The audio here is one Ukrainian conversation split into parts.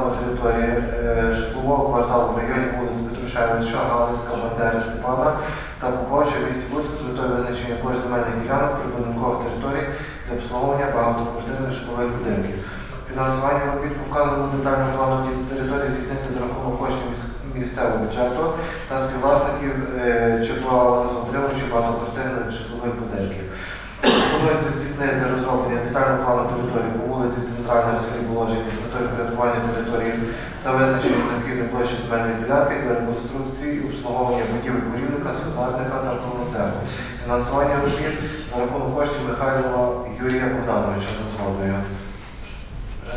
плану території е, житлового кварталу в районі вулиць Петрушевича, Галицька, Бандери, Степана та Пугача в місті Луцьк з метою визначення площ земельних ділянок прибудинкових територій для обслуговування багатоквартирних житлових будинків. Фінансування робіт по вказаному детальному плану ті- території здійснити за рахунок коштів міс- місцевого бюджету та співвласників е, чи балансоутримувачів багатоквартирних житлових будинків. Пропонується здійснити розроблення детального плану території по вулиці Центральної в селі Положення з метою порядкування території та визначення необхідної площі земельної ділянки для реконструкції і обслуговування будівель світларника та автомобілцеху. Фінансування робіт за рахунок коштів Михайлова Юрія Богдановича за згодою.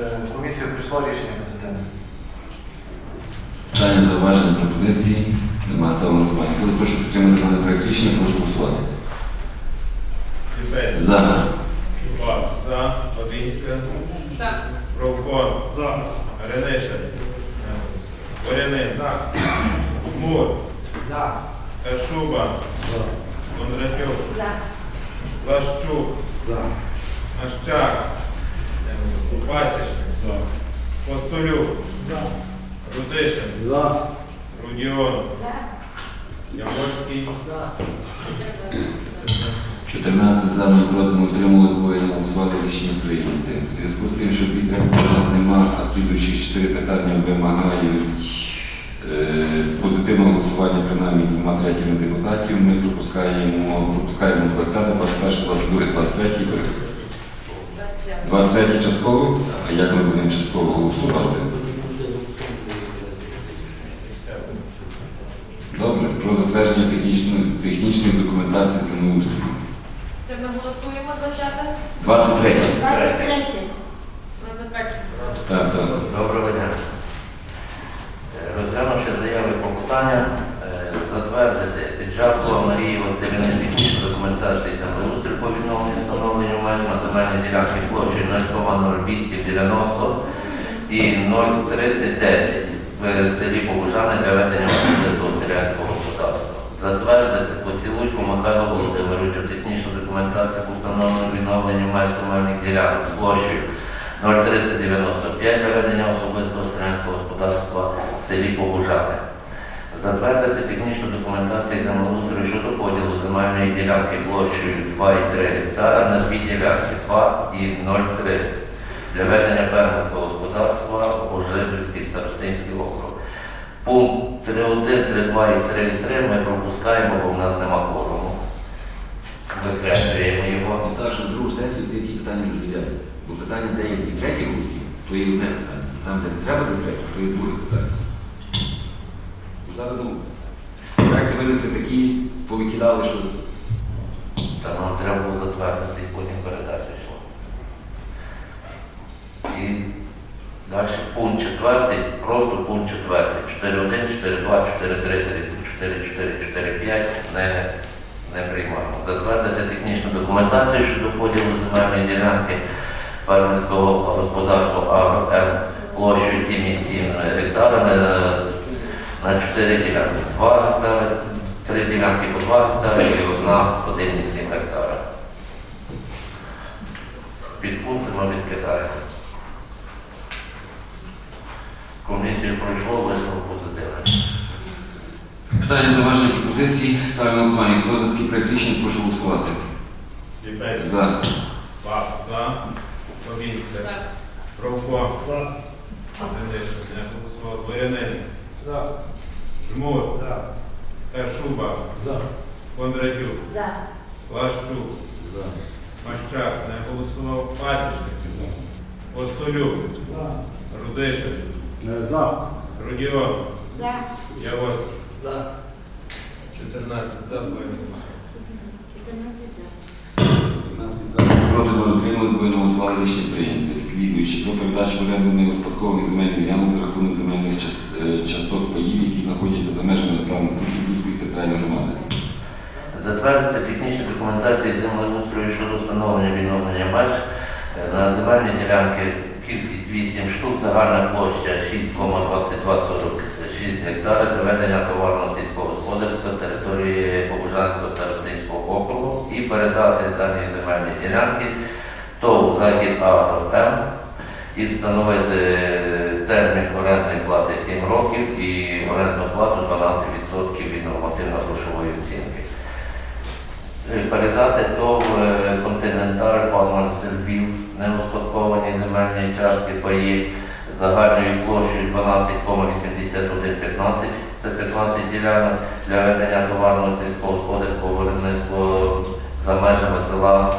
Е, Комісія прийшла рішення позитивне. Питання, зауваження, пропозиції. Нема ставлено на голосування. Хто прошу підтримати даний проект рішення, прошу голосувати. За. За. Бабинська. За. Бровко. За. Ренишин. Горяний. За. Жмур. За. Кашуба. За. Кондратюк. За. Лащук. За. Ащак. Пасічник. За. Постолюк. За. Рудишин. За. Рудіон. За. Яворський. За. 14 за, 0 проти, не утрималось, двоє не голосували, рішення прийняте. В зв'язку з тим, що підтримки у нас нема, а слідуючі чотири питання вимагають е, позитивного голосування принаймні двома третіми депутатів. Ми пропускаємо, пропускаємо 20, 21, 22, 23. 23 частково? А як ми будемо частково голосувати? Добре, про затвердження технічної, технічної документації землеустрою. Це ми голосуємо 20 23. 23. про затвердження. Так, так. Доброго дня. Розглянувши заяви по питання, е, затвердити під Жабло Марії Васильівни технічну документацію землеустрою по відновленню встановленню меж на земельній ділянці площі 0,0890 і 03010 в селі Побужани для ведення особистого селянського господарства. Затвердити поцілуйку Михайло Володимировичу технічну документацію по встановленню відновленню меж земельних ділянок площею 03095 для ведення особистого селянського господарства селі Побужани. Затвердити технічну документацію землеустрою щодо поділу земельної ділянки площею 2,3 гектара на дві ділянки 2 і 0,3 для ведення фермерського господарства у старостинський округ. Пункт 3.1, 3.2 і 3.3 ми пропускаємо, бо в нас нема кворуму. Викреслюємо його. І старше другу сесію, де ті питання розділяють. Бо питання, де є дві треті то є одне питання. Там, де не треба дві треті, то є друге питання. Зараз, ну, проекти винесли такі, повикидали, що Та нам треба було затвердити і потім передачу йшло. І далі пункт четвертий, просто пункт четвертий. 4.1, 4.2, 4.3, 4.4, 4.5 не, не приймаємо. Затвердити технічну документацію щодо поділу земельної ділянки фермерського господарства АГР площею 7,7 гектара на, на 4 ділянки. 2 гектари, 3 ділянки по 2 гектари і одна 1,7 гектара. Підпункти ми відкидаємо. Комісію пройшло, висновок позитивний. питання зауваження пропозиції. Ставимо на голосування. Хто за проект рішення, прошу голосувати. Сліпець. За. Баб. За. Бабинська. За. Бровко. За. Не голосував. Горяний. За. Жмур. За. Кашуба. За. Кондратюк. За. Лащук. За. Мащак. Не голосував. Пасічник. За. Постолюк. За. Рудишин. За. Рудіон. За. Яворський. За. 14 за, двоє не голосував. 15 за. Утрималось, двоє рішення прийняте. Слідуючи про передачу в оренду неуспадкованих земельних ділянок за рахунок земельних е, часток паїв, які знаходяться за межами населених пунктів Луцької територіальної громади. Затвердити технічні документації землеустрою щодо встановлення відновлення меж е, на земельні ділянки кількість 8 штук, загальна площа 6,2246 гектарів для ведення товарного сільського господарства території Побужанського старостинського округу і передати дані земельні ділянки ТОВ Захід Агро М і встановити термін орендної плати 7 років і орендну плату 12% від нормативно-грошової оцінки. Е, Передати ТОВ е, Континенталь Farmers Львів неуспадковані земельні частки паї загальною площею 12,8115, це 15 ділянок для ведення товарного сільськогосподарського виробництва за межами села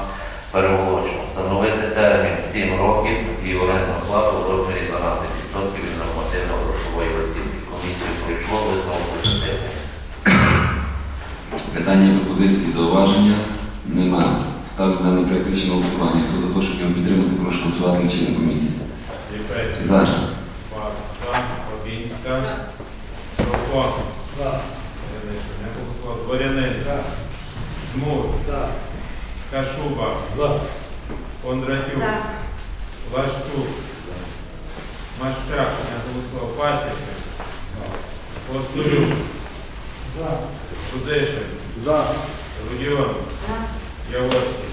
Переволочно. Встановити термін 7 років і орендну плату в розмірі 12% від нормативно-грошової оцінки. Комісію прийшло висновок позитивний. Питання, пропозиції, зауваження? Нема. Ставлю даний проект рішення голосування. Хто за те, щоб його підтримати, прошу голосувати членів комісії. За. За. Бабінська. Голосував. Дворянин. Жмур. Кашуба. Кондратюк. Лащук. Мащак. Не голосував. Пасічник. Постолюк. Рудишин. Рудіон. Яворський.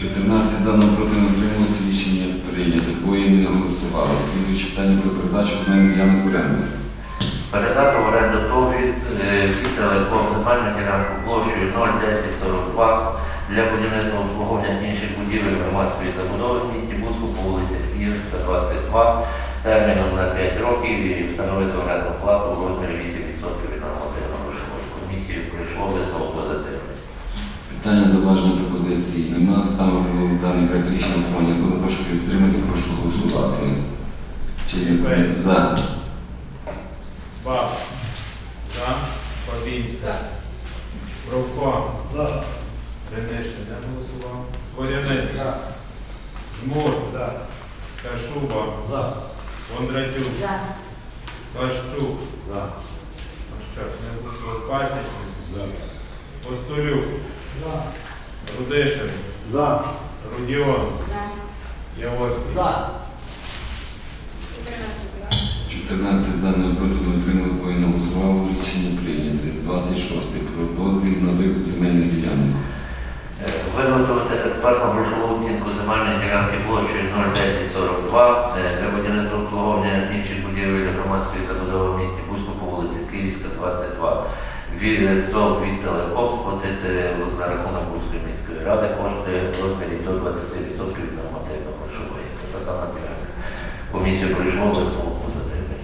14 за, но проти не утрималися. Рішення прийнято. Двоє не голосували. Слідуюче питання про передачу земельних ділянок в оренду. Передати в оренду ТОВ від е, від телеком ділянку площею 01042 для будівництва обслуговування інших будівель громадської забудови в місті Буску по вулиці Київська, 22, терміном на 5 років і встановити орендну плату в розмірі 8% від нормативної грошової комісії. Прийшло висновок позитивний. Питання, зауваження, пропозиції. Нема. Ставлю даний проект рішення голосування. Його підтримати, прошу голосувати. Комісії. За. Баб. За. Бабінська. Бровко. Ренишин. Не голосував. Дворянин. Жмур. Кашуба. Кондратюк. Лащук. Мащак. Не голосував. Пасічник. Постолюк. Рудишин. Рудіон. Яворський. 14 за, не проти не утрималися. Двоє не голосувало. Рішення прийнято. 26 про дозвіл на викуп земельних ділянок. Е, Виготовити експертну грошову оцінку земельної ділянки площею 01042 е, для будівництва обслуговування інших будівель громадської забудови в місті Бузьку по вулиці Київська, 22. Від то від телеком сплатити на рахунок Бузької міської ради кошти розмірі до 20% від нормативно-грошової. Це та сама ділянка. Комісію прийшло висновок позитивний.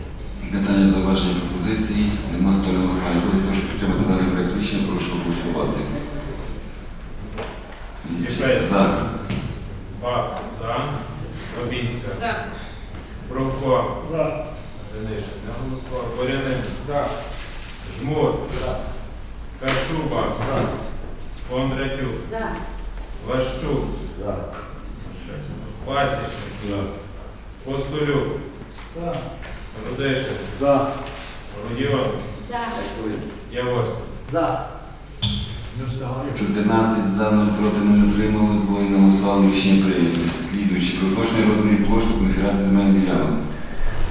Питання, зауваження, пропозиції. Нема ставлю на голосування. Хто за те, щоб підтримати даний прошу голосувати. Ліпець. За. Баб. За. Бабінська. За. Бровко. Ренишин. Не голосував. Дворянин. Жмур. Кашуба. Кондратюк. Лащук. Пасічник. Постолюк. Рудишин. Рудіон. Яворський. 14 за, 0 проти не утрималось, двоє не голосувало. Рішення прийнято. Слідуючи про точний розмір площі конфігурації земельних ділянок.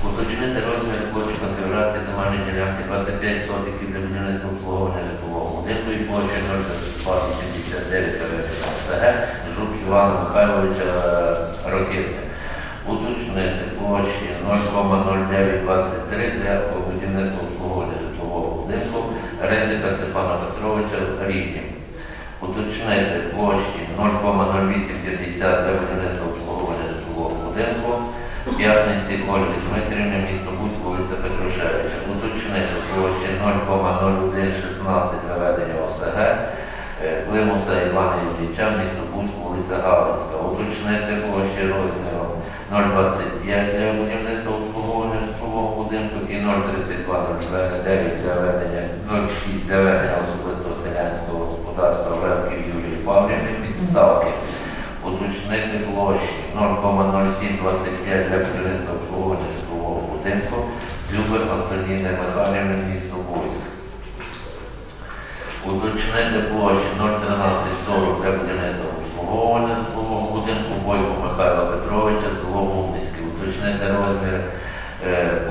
Уточнити розмір площі конфігурації земельної ділянки 25 сотиків для будівництва обслуговування житлового будинку і площі 0,289 СГ Жук Івана Михайловича Рокітня. Уточнити площі 0,0923 для будівництва обслуговування житлового будинку Рендика Степана Петровича Рівні. Уточнити площі 0,0850 для будівництва обслуговування житлового будинку П'ятниці Ольги Дмитрівни, місто Буськ, вулиця Петрушевича. Уточнити площі 0,0116 для ведення ОСГ. е, Климуса Івана Ілліча, місто Буськ, вулиця Галицька. Уточнити площі розміром 0,25 для будівництва будинку і 0,3209 для ведення 0,6 для ведення особистого селянського господарства Левків Юлії Павлівни підставки уточнити площі 0,0725 для будівництва обслуговування житлового будинку Зюби Антоніни Михайлівни, місто Буськ. Уточнити площі 01340 для будівництва обслуговування житлового будинку Бойко Михайла Петровича, село Гумницьке. Уточнити розмір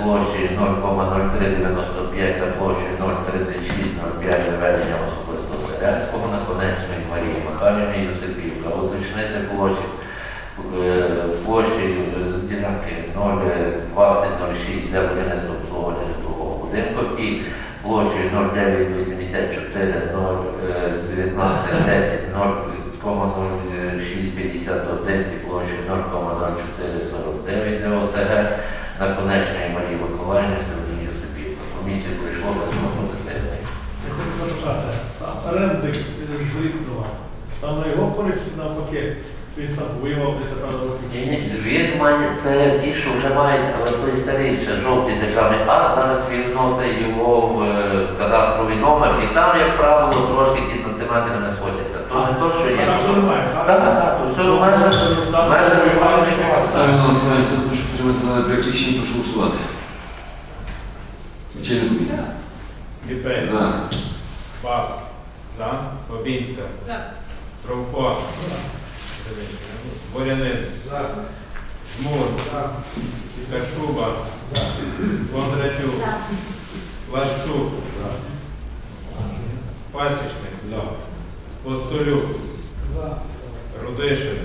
площі 0,0395 та площі 03605 для ведення особистого селянського наконечної Марії Михайлівни Юсипівка. Уточнити площі площі з ділянки 02006 для будівництва обслуговування житлового будинку і площею 0984 019 10 0,0651 і площею 0,0449 для ОСГ наконечної Марії Миколаївни Сергій Йосипівна. Комісія пройшло без позитивний. Я хочу запитати, оренди з там на його користь чи навпаки, він сам воював десь років. Ні, ні, Він має це ті, що вже мають, але той старий ще жовтий державний акт, зараз він вносить його в е, кадастровий номер, і там, як правило, трошки ті сантиметри не сходяться. То не то, що є. Так, так, то все в межах в. Хто за те, щоб підтримати даний проект рішення, прошу голосувати. Комісія. Сліпець. За. Баб. За. Бабінська. За. Кровко. Борянин. Жмур. Кашуба. Кондратюк. Лащук. Пасічник. Постолюк. Рудишин.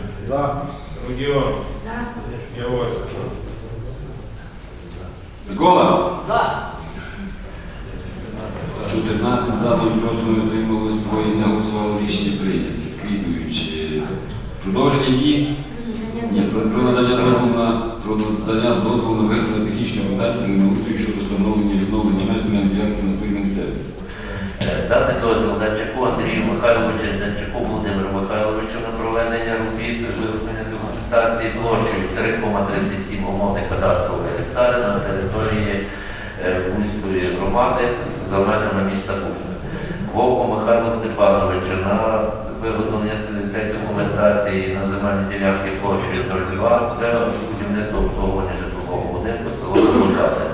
Рудіон. Яворський. Микола? За. 14 за, 0 проти, не утрималось, двоє не голосувало, рішення прийнято. Слідуючи. Продовження дії? Про, надання дозволу на про надання дозволу на виготовлення технічної документації на устрій щодо відновлення меж земельної ділянки на той місцевості. Е, Дати дозвіл Данчаку Андрію Михайловичу і Данчаку Володимиру Михайловичу на проведення робіт виготовлення документації площею 3,37 умовних кадастрових гектарів на території е, Бузької громади за межами міста Бузька. Вовку Михайлу Степановичу на виготовлення документації на земельні ділянки площею 02 це будівництво обслуговування житлового будинку село Володяне.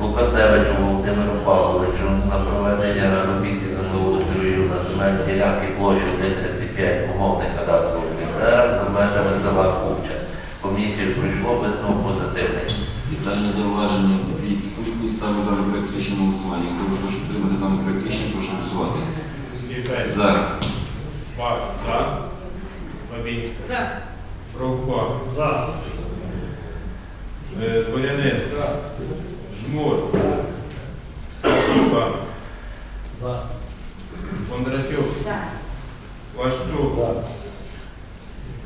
Лукасевичу Володимиру Павловичу на проведення робіт із землеустрою на земельній ділянки площею 35 умовних кадастрових гектар за межами села Купча. Комісію пройшло висновок позитивний. Питання зауваження відсутні. Ставлю даний проект рішення на голосування. Хто за щоб підтримати даний проект рішення, прошу голосувати. За. Баб. За. Бабінська. За. Кровко. За. Е, Дворянин. Жмур. Кашуба. За. Кондратюк. За. Лащук.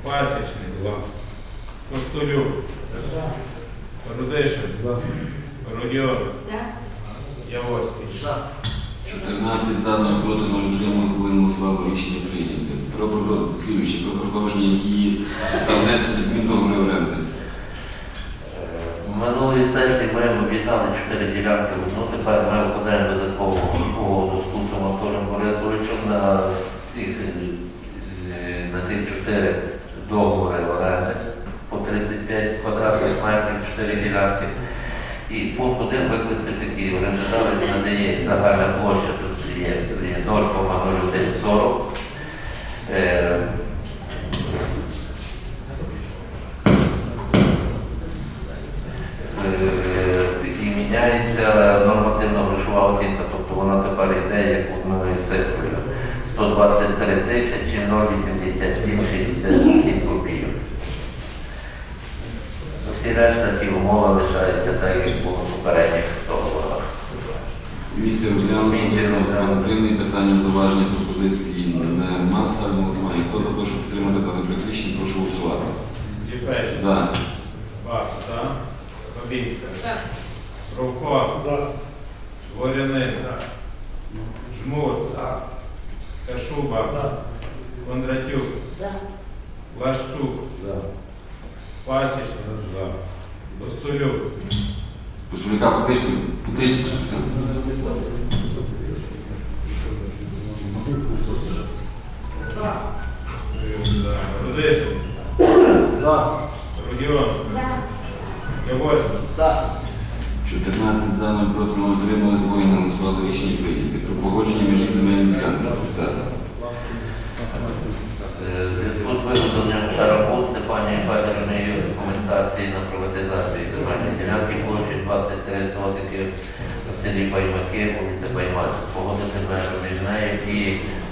Пасічник. Костолюк. Рудишин. За. Яворський. 14 за, 0 проти, 0 утрималось, двоє рішення прийняти. Про продовження, про продовження дії та внесення змін до оренди. В минулій сесії ми об'єднали чотири ділянки Ну. Тепер ми Пункт один викласти такий. Орендодавець надає загальна площа, тут є є 0,0140. Е, Е, і міняється нормативна грошова оцінка, тобто вона тепер йде як одною цифрою. 123 тисячі 087 копійок. Всі решта ті лишаються так, як було в попередніх договорах. Комісія розглянула позитивні питання, зауваження, пропозиції нема. Ставлю голосування. Хто за те, щоб підтримати даний проект прошу голосувати. За. За. Бабінська. За. Не рішення прийняти. Про погодження межі земельної ділянки. 30. Е, в Зв'язку з виготовленням Шарапут Степанії Федорівної документації на приватизацію земельної ділянки площі 23 сотики в селі Баймаки, вулиця Баймацька. Погодити межу між нею і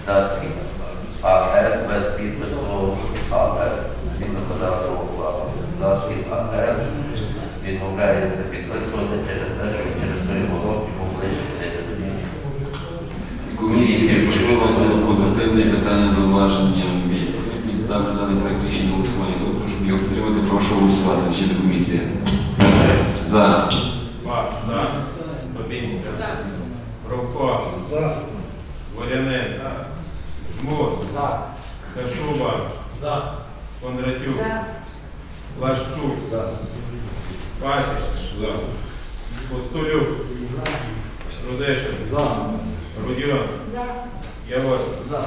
датський АЕС без підпису АЕС згідно кадастрового плану. Датський відмовляється підписувати через Комісія власне позитивне питання з зауваженням. Ставлю даний проект рішення голосування. Хто прошу його підтримати, прошу голосувати. Члени комісії. За. Пак, за. Бабінська. За. Бровко. Дворянин. Жмур. Кашуба. За. Кондратюк. За. Лащук. Пасіч. За. Постолюк. Рудишин. За. Рудьон. За. Яворський. За.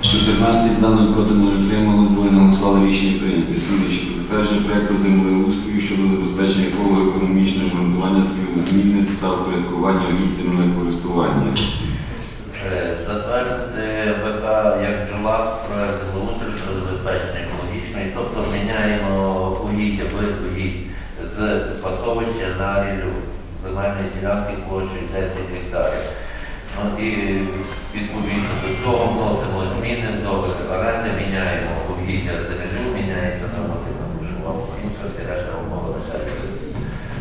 14 за 0 проти 0 утримали, двоє не голосували рішення прийнято. Слідуючи затвердження проекту землеустрою щодо забезпечення еколого економічного обґрунтування зміни та впорядкування угідь земельного користування. Е, Затвердити ВК як джула проект землеустрою щодо забезпечення екологічної, тобто міняємо угіддя, вид угідь з пасовища на рілю земельної ділянки площею 10 гектарів. Ну, і відповідно до цього вносимо зміни в договір оренди, міняємо угіддя з рілю, міняється нормативна грошова оцінка, і решта умови лишається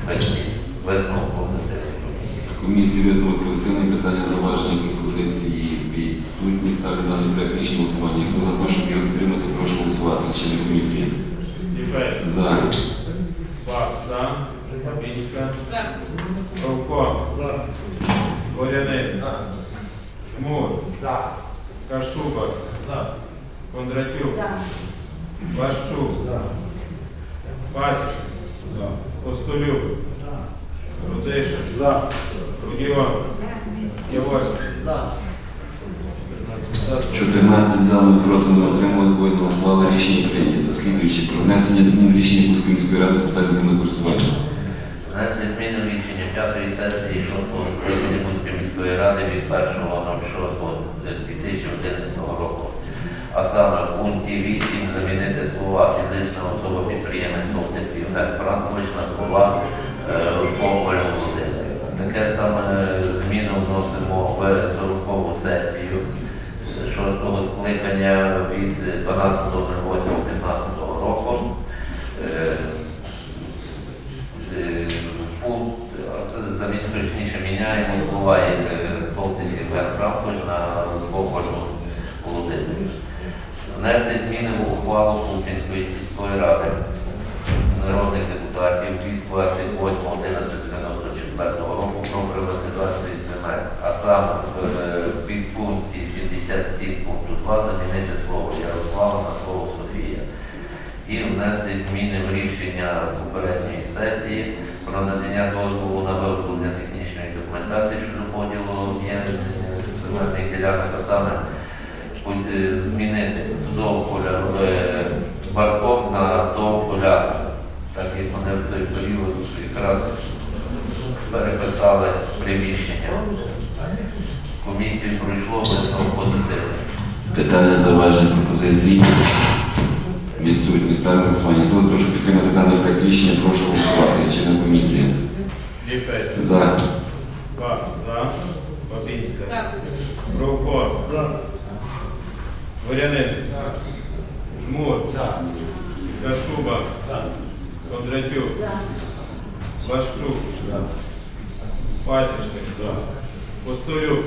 без змін. Висновок позитивний комісії. Комісії висновок позитивне питання зауваження пропозиції відсутні. Ставлю даний проект рішення на голосування. Хто за те, щоб його підтримати, прошу голосувати. Члени комісії. За. Пак, за. Бабінська. За. Бровко. Дворянин. Жмур. Кашуба. За. Кондратюк. За. Лащук. Пасіч. Постолюк. Рудишин. За. Рудіон. Яворський. За. 14 за 0 проти не отримали двоє не голосували. Рішення прийнято. Про внесення змін рішення Кузької міської ради з питань землекористування. Внесли зміни в рішення п'ятої сесії шостого скликання Бузької міської ради від 1.06.2011 року. А саме в пункті 8 замінити слова фізична особа підприємець Солтиців Фер Франкович на слова Пополя Володимир. Таке саме зміну вносимо в 40 сесію шостого скликання від 12.08.15 року. Е, Е, пункт, а це замість точніше слова як Солтиці Франкош на Бокошу Володимир. Внести зміни в ухвалу Путінської сільської ради народних депутатів від 28.11.94 року про приватизацію земель, а саме в е, підпункті 77 пункту 2 замінити слово Ярослава на слово Софія і внести зміни в рішення попередньої сесії про надання дозволу на виготовлення технічної документації щодо поділу об'єктів земельних ділянок, а саме е, змінити довполя барком на довполя, так як вони в той період якраз переписали приміщення. Комісію пройшло висновок позитивний. Питання зауваження пропозиції. Відсутні ставлю голосування. Хто прошу підтримати даний проект рішення, прошу голосувати. Члени комісії. Степець. За. Пак, за. Бабінська. За. Бровко. Дворянин. Жмур. Кашуба. Кондратюк. Лащук. Пасічник. Постолюк.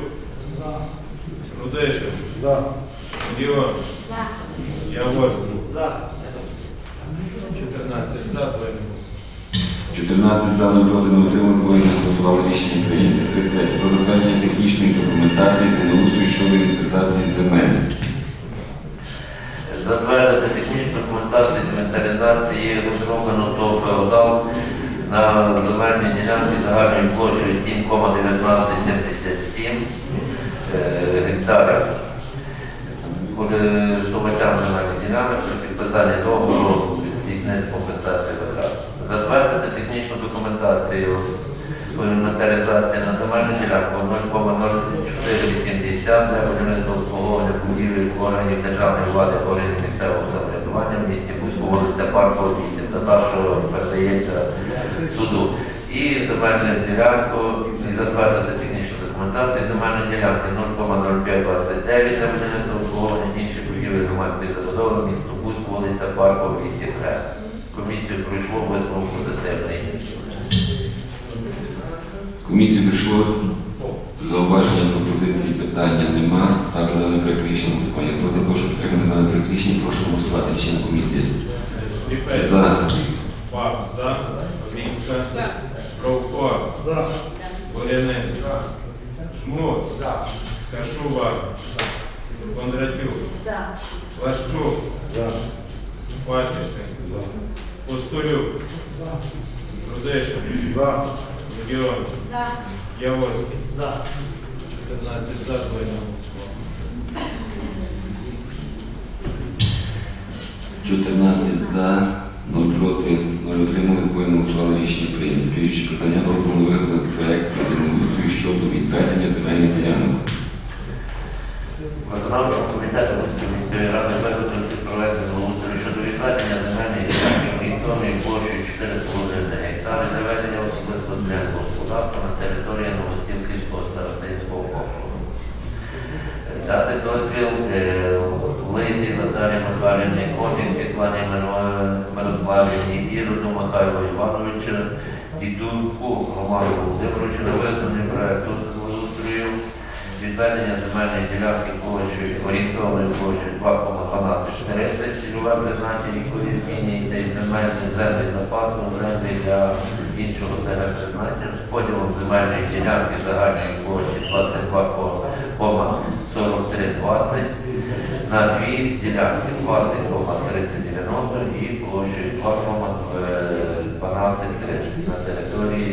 Діон. За. Яворський. За. 14 за, двоє не 14 за 0 не отримали, не голосували. Рішення прийнято. 33. Про затвердження технічної документації землеустрою щодо інвентаризації земель. Затвердити технічну документацію інвентаризації розроблено до феодал на земельній ділянці загальною площею 7,1977 е, гектарів. Користувачам земельних ділянок при підписанні договору здійснити технічну документацію інвентаризації на земельну ділянку 0,0480 для будівництва обслуговування будівель органів державної влади, органів місцевого самоврядування в місті Бузьку, вулиця Паркова, 8, дата, що передається суду. І земельну ділянку, і затвердити технічну документацію земельної ділянки 0,0529 для будівництва обслуговування інших будівель громадської забудови, місто Бузьку, вулиця Паркова, 203. Комісію пройшло висновок позитивний. Комісії прийшло зауваження, пропозиції, питання нема. Ставлю дане проект рішення голосування. Хто за те, щоб підтримати дане рішення, прошу голосувати. Член комісії. Сліпець. За. Пак. За. Бабінська. За. Бровко. За. Бурянин. Жмут. Кашуба. Кондратюк. За. Лащук. Пасічник. Постолюк. Рудешин. За. Регіон. За. Яворський. За. 14 за, двоє не 14 за, 0 проти, 0 утримались, двоє не голосували рішення прийнято. Слідуюче питання дозволу виготовити проект землеустрою щодо відведення земельних ділянок. Виконавчим комітетом Луцької міської ради виготовити проект землеустрою щодо відведення орієнтовної площею 4,5 гектари для ведення особисто для господарства на території Новостілківського старостинського округу. Дати дозвіл е, Лизі Наталії Михайлівні, Котик Світлані Миро- Мирославівні, Іроду Михайло Івановичу, Дідунку Роману Володимировичу на виготовлення землеустрою відведення земельної ділянки площею орієнтовною площею 2,1240, цільове призначення якої змінюється із земельних землі запасу землі для іншого призначення з поділом земельної ділянки загальної площі 22,4320 на дві ділянки 20,3090 і площею 2,1230 на території.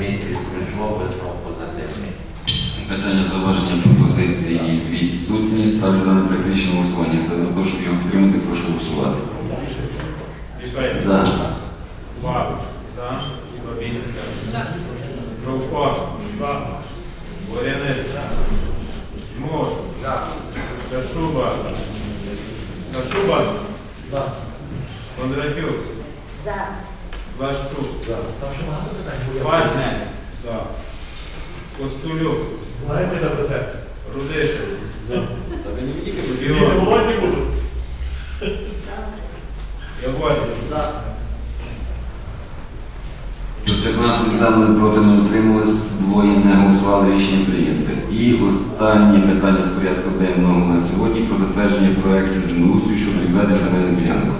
Комісії прийшло висновок позитивний. Питання зауваження пропозиції відсутні. Ставлю дане практичне голосування. Хто за те, щоб його підтримати, прошу голосувати. За. Пак. За. Бабінська. За. Бровко. За. Бурянин. Жмут. Кашуба. Кашуба. За. Кондратюк. За. Лащук. Там ще багато питань буде. Пасічник. За. Постулюк. Знаєте, де до серця? Рудишин. Діти Регіон. голодні будуть? Яворський. 14 за, 0 проти, не утримались, двоє не голосували, рішення прийнято. І останнє питання з порядку денного на сьогодні про затвердження проєктів землеустрою щодо відведення земельних ділянок.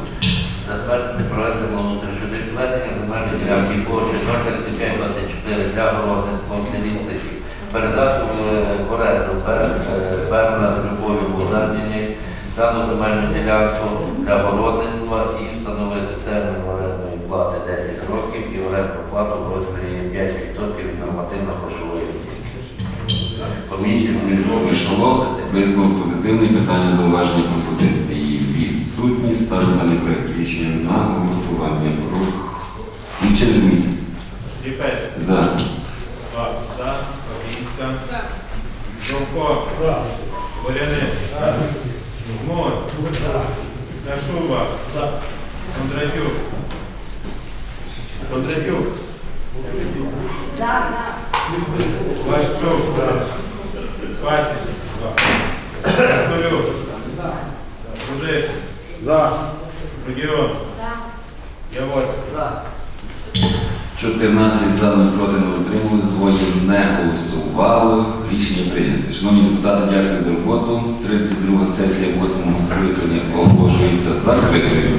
Затвердити проект землеустрою щодо відведення земельної ділянки площі 2524 для городництва в селі Сихів. Передати в в оренду Берна Любові Володимирівні дану земельну ділянку для городництва і встановити термін орендної плати 10 років і орендну плату в розмірі 5% від нормативно-грошової оцінки. Комісію Вийшло висновок позитивний, питання зауваження пропозиції відсутні. Ставлю даний проект рішення на голосування. Місць. Сліпець. За. Пак. За. Бабінська. За. Бровко. За. Бурянин. Жмут. Кашуба. За. Кондратюк. Кондратюк. За. Лащук. Пасічник. За. Постулюк. Рудишин. За. Регіон. За. Яворський. 14 за, 0 проти, не утримувалися, двоє не голосувало. Рішення прийнято. Шановні депутати, дякую за роботу. 32 сесія 8 скликання оголошується закритою.